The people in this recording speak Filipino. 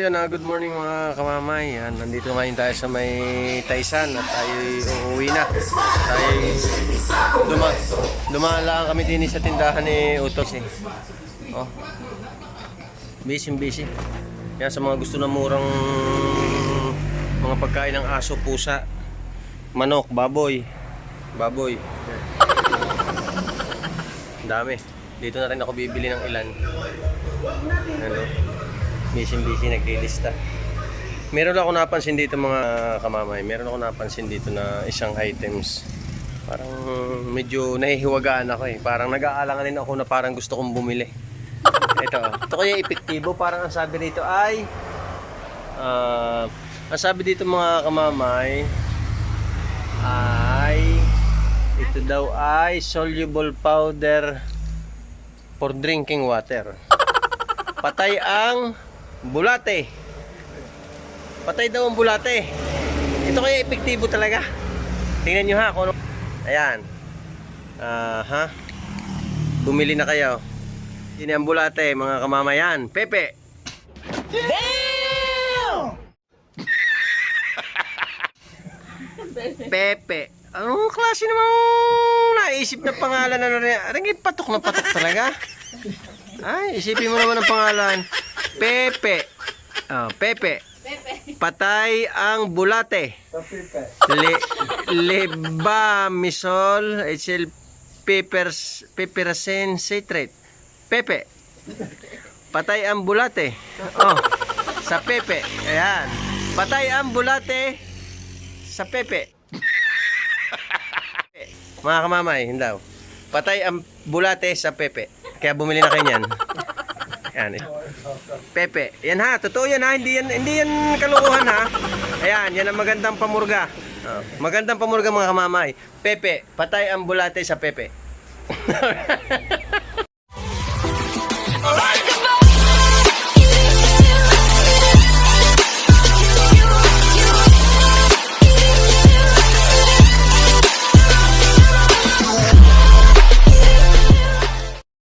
Ayun na, good morning mga kamamay. Yan, nandito ngayon tayo sa may Taisan at tayo uuwi na. Tayo duma, dumaan lang kami din sa tindahan ni Utos. Eh. Oh. Busy busy. Yan sa mga gusto ng murang mga pagkain ng aso, pusa, manok, baboy. Baboy. Ang Dami. Dito na rin ako bibili ng ilan. Ano? Busy-busy naglilista. Meron ako napansin dito mga kamamay. Meron ako napansin dito na isang items. Parang medyo nahihiwagaan ako eh. Parang nag-aalangan ako na parang gusto kong bumili. Ito. Ito kaya epektibo. Parang ang sabi dito ay... ah, ang sabi dito mga kamamay ay... Ito daw ay soluble powder for drinking water. Patay ang bulate. Patay daw ang bulate. Ito kaya epektibo talaga. Tingnan nyo ha kung ano. Ayan. Aha. Bumili na kayo. Sini ang bulate mga kamamayan. Pepe. Pepe. Anong klase namang naisip na pangalan na rin? Patok na patok talaga. Ay, isipin mo naman ang pangalan. Pepe. Oh, Pepe. Patay ang bulate. Le, lebamisol, ethyl pepers, peperasen citrate. Pepe. Patay ang bulate. Oh, sa Pepe. Ayan. Patay ang bulate sa Pepe. Mga kamamay, hindi. Patay ang bulate sa Pepe. Kaya bumili na kayo niyan. Yan. Pepe. Yan ha, totoo yan ha. Hindi yan, hindi yan kalukuhan ha. Ayan, yan ang magandang pamurga. Oh, magandang pamurga mga kamamay. Pepe, patay ang bulate sa Pepe.